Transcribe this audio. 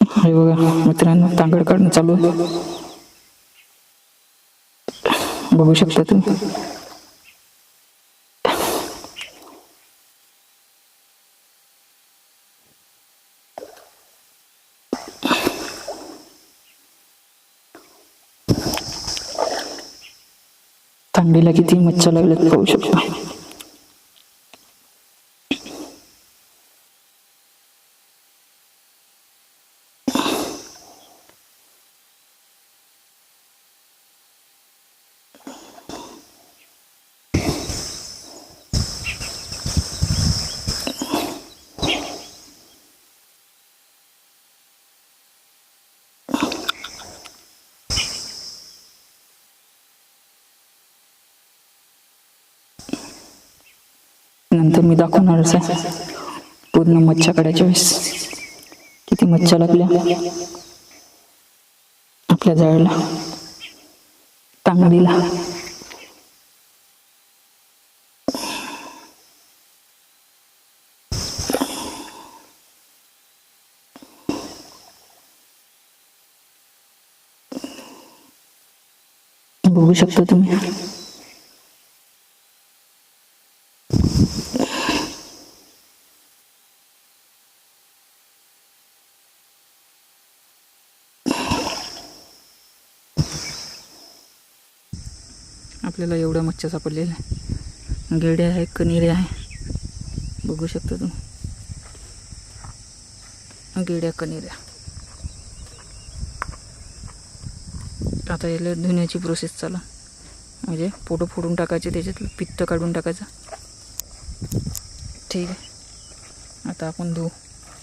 हे बघा मित्रांनो तांगड काढणं चालू बघू शकता तुम्ही. तांगडीला किती मच्छा लागल्यात पाहू शकता. नंतर मी दाखवणारच आहे पूर्ण मच्छा काढायच्या वेळेस. किती मच्छा लागल्या? आपल्या जाळ्याला तांगडीला बघू शकता तुम्ही आपल्याला एवढ्या मच्छा सापडलेल्या आहे. गेडे आहे कनेरे आहे. बघू शकता तुम्ही. गेड्या कनेऱ्या. आता याला धुण्याची प्रोसेस चालू म्हणजे फोटो फोडून टाकायचे त्याच्यातलं पित्त काढून टाकायचं. ठीक आहे. आता आपण धुवू